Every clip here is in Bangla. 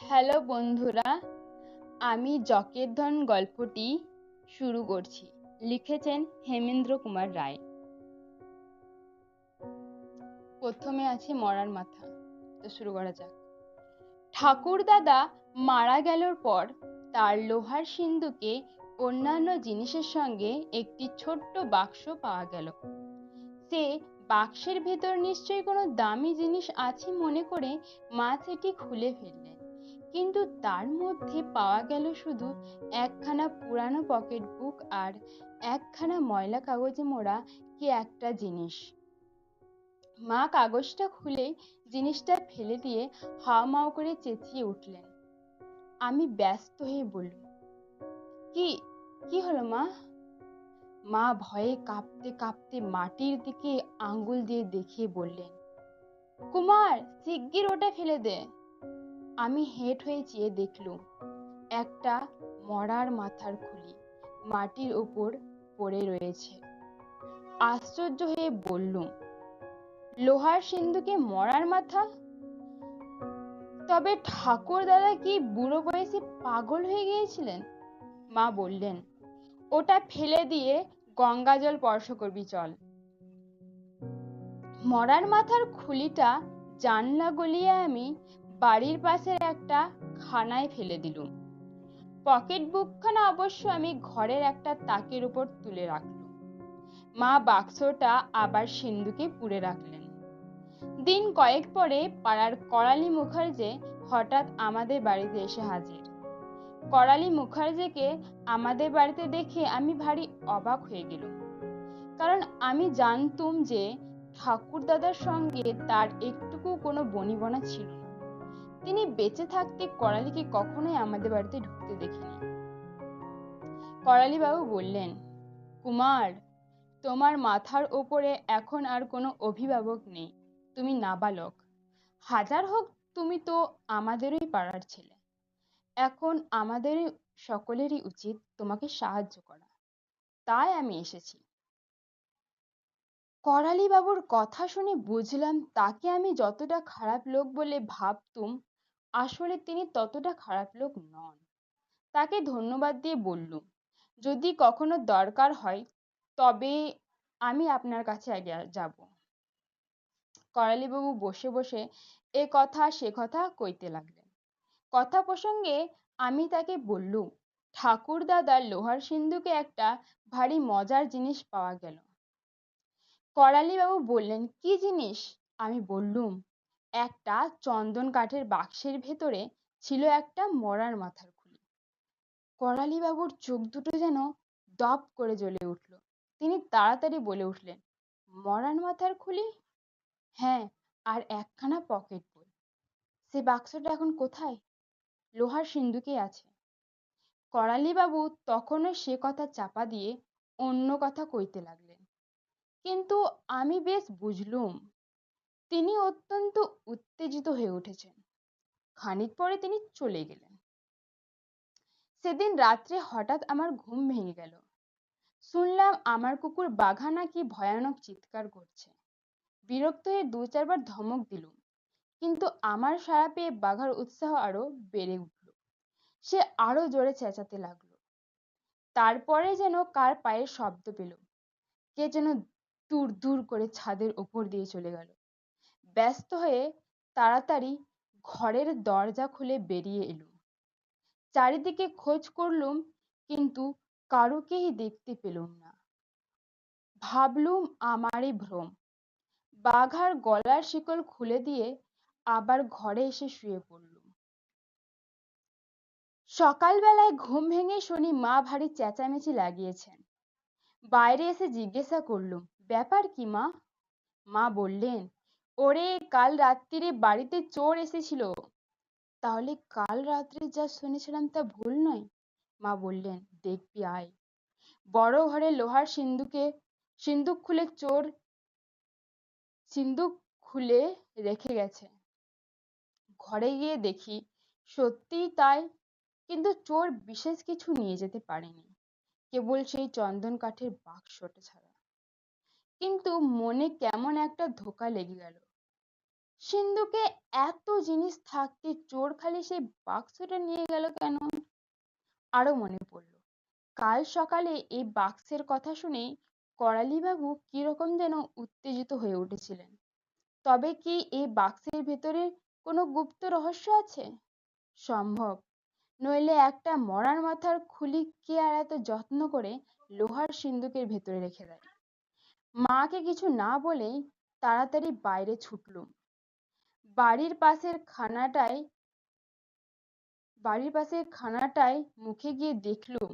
হ্যালো বন্ধুরা, আমি জকের ধন গল্পটি শুরু করছি। লিখেছেন হেমেন্দ্র কুমার রায়। প্রথমে আছে মরার মাথা, তো শুরু করা যাক। ঠাকুর দাদা মারা গেলর পর তার লোহার সিন্ধুকে অন্যান্য জিনিসের সঙ্গে একটি ছোট্ট বাক্স পাওয়া গেল। সে বাক্সের ভেতর নিশ্চয়ই কোনো দামি জিনিস আছে মনে করে মা সেটি খুলে ফেললেন। কিন্তু তার মধ্যে পাওয়া গেল শুধু একখানা পুরানো পকেট বুক আর একখানা ময়লা কাগজে মোড়া কি একটা জিনিস। মা কাগজটা খুলে জিনিসটা ফেলে দিয়ে হাও মাও করে চেঁচিয়ে উঠলেন। আমি ব্যস্ত হয়ে বললুম, কি কি হলো মা? মা ভয়ে কাঁপতে কাঁপতে মাটির দিকে আঙ্গুল দিয়ে দেখিয়ে বললেন, কুমার, শিগগির ওটা ফেলে দে। আমি হেঁট হয়ে চেয়ে দেখলুম একটা মরার মাথার খুলি মাটির ওপর পড়ে রয়েছে। আশ্চর্য হয়ে বললুম, লোহার সিন্ধুকে মরার মাথা? তবে ঠাকুর দাদা কি বুড়ো বয়সে পাগল হয়ে গিয়েছিলেন? মা বললেন, ওটা ফেলে দিয়ে গঙ্গা জল স্পর্শ করবি চল। মরার মাথার খুলিটা জানলা গলিয়ে আমি বাড়ির পাশের একটা খানায় ফেলে দিলুম। পকেট বুকখানা অবশ্য আমি ঘরের একটা তাকের উপর তুলে রাখলুম। মা বাক্সটা আবার সিন্ধুকে পুড়ে রাখলেন। দিন কয়েক পরে পাড়ার করালি মুখার্জে হঠাৎ আমাদের বাড়িতে এসে হাজির। করালি মুখার্জিকে আমাদের বাড়িতে দেখে আমি ভারী অবাক হয়ে গেলুম। কারণ আমি জানতুম যে ঠাকুর দাদার সঙ্গে তার একটুকু কোনো বনিবনা ছিল না। তিনি বেঁচে থাকতে করালিকে কখনোই আমাদের বাড়িতে ঢুকতে দেখিনি। করালি বাবু বললেন, কুমার, তোমার মাথার ওপরে এখন আর কোনো অভিভাবক নেই, তুমি নাবালক। হাজার হোক, তুমি তো আমাদেরই পাড়ার ছেলে। এখন আমাদের সকলেরই উচিত তোমাকে সাহায্য করা। তাই আমি এসেছি। করালি বাবুর কথা শুনে বুঝলাম তাকে আমি যতটা খারাপ লোক বলে ভাবতুম আসলে তিনি ততটা খারাপ লোক নন। তাকে ধন্যবাদ দিয়ে বললুম, যদি কখনো দরকার হয়, তবে আমি আপনার কাছে আগে যাব করালিবাবু বসে বসে এ কথা সে কথা কইতে লাগলেন। কথা প্রসঙ্গে আমি তাকে বললুম, ঠাকুর দাদার লোহার সিন্ধুকে একটা ভারী মজার জিনিস পাওয়া গেল করালিবাবু বললেন, কি জিনিস আমি বললুম একটা চন্দন কাঠের বাক্সের ভেতরে ছিল একটা মরার মাথার খুলি। করালিবাবুর চোখ দুটো যেন দপ করে জ্বলে উঠল। তিনি তাড়াতাড়ি বলে উঠলেন, মরার মাথার খুলি? হ্যাঁ আর একখানা পকেট বই। সে বাক্সটা এখন কোথায়? লোহার সিন্ধুকে আছে। করালিবাবু তখনও সে কথা চাপা দিয়ে অন্য কথা কইতে লাগলেন, কিন্তু আমি বেশ বুঝলুম। তিনি অত্যন্ত উত্তেজিত হয়ে উঠেছেন। খানিক পরে তিনি চলে গেলেন। সেদিন রাত্রে হঠাৎ আমার ঘুম ভেঙে গেল। শুনলাম আমার কুকুর বাঘা নাকি ভয়ানক চিৎকার করছে। বিরক্ত হয়ে দু চারবার ধমক দিলুম। কিন্তু আমার সাড়া পেয়ে বাঘার উৎসাহ আরও বেড়ে উঠল। সে আরও জোরে চেঁচাতে লাগল। তারপরে যেন কার পায়ের শব্দ পেল। কে যেন দূর দূর করে ছাদের ওপর দিয়ে চলে গেল। ব্যস্ত হয়ে তাড়াতাড়ি ঘরের দরজা খুলে বেরিয়ে এলুম। চারিদিকে খোঁজ করলুম, কিন্তু কারুকেই দেখতে পেলুম না। ভাবলুম আমারই ভ্রম। বাঘার গলার শিকল খুলে দিয়ে আবার ঘরে এসে শুয়ে পড়লুম। সকালবেলায় ঘুম ভেঙে শুনি মা ভারী চেঁচামেচি লাগিয়েছেন। বাইরে এসে জিজ্ঞাসা করলুম, ব্যাপার কি মা? মা বললেন ওরে কাল রাত্রিরে বাড়িতে চোর এসেছিল। তাহলে কাল রাত্রে যা শুনেছিলাম তা ভুল নয়? মা বললেন, দেখবি আয়। বড় ঘরে লোহার সিন্ধুকে, সিন্ধুক খুলে চোর, সিন্ধুক খুলে রেখে গেছে। ঘরে গিয়ে দেখি সত্যিই তাই, কিন্তু চোর বিশেষ কিছু নিয়ে যেতে পারেনি। কেবল সেই চন্দন কাঠের বাক্সটা ছাড়া। কিন্তু মনে কেমন একটা ধোকা লেগে গেল। সিন্ধুকে এত জিনিস থাকতে চোর খালি সেই বাক্সটা নিয়ে গেল কেন? আরও মনে পড়ল, কাল সকালে এই বাক্সের কথা শুনে করালি বাবু কীরকম যেন উত্তেজিত হয়ে উঠেছিলেন। তবে কি এই বাক্সের ভেতরে কোনো গুপ্ত রহস্য আছে? সম্ভব, নইলে একটা মরার মাথার খুলি কে আর এত যত্ন করে লোহার সিন্ধুকের ভেতরে রেখে দেয়? মাকে কিছু না বলেই তাড়াতাড়ি বাইরে ছুটলুম বাড়ির পাশের খানাটায়, বাড়ির পাশের খানাটায় মুখে গিয়ে দেখলুম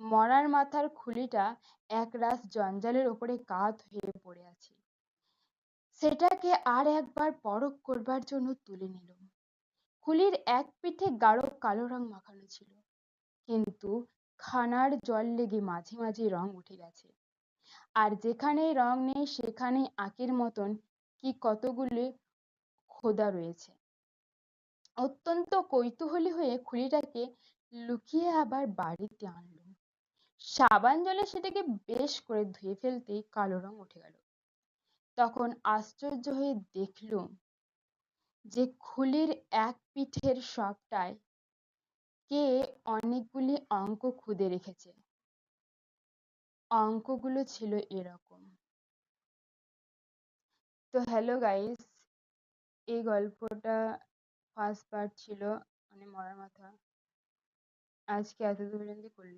মরার মাথার খুলিটা একরাশ জঞ্জালের ওপরে কাত হয়ে পড়ে আছে। সেটাকে আর একবার পরখ করবার জন্য তুলে নিলুম খুলির এক পিঠে গাঢ় কালো রং মাখানো ছিল, কিন্তু খানার জল লেগে মাঝে মাঝে রং উঠে গেছে। আর যেখানে রং নেই সেখানে আঁকের মতন কি কতগুলি খোদা রয়েছে। অত্যন্ত কৌতূহলী হয়ে খুলিটাকে লুকিয়ে আবার বাড়িতে আনলুম সাবান জলে সেটাকে বেশ করে ধুয়ে ফেলতেই কালো রং উঠে গেল। তখন আশ্চর্য হয়ে দেখলুম যে খুলির এক পিঠের সবটায় কে অনেকগুলি অঙ্ক খুদে রেখেছে। অঙ্কগুলো ছিল এরকম। তো হ্যালো গাইস এই গল্পটা ফার্স্ট পার্ট ছিল মানে মরার মাথা। আজকে এত পর্যন্ত করলাম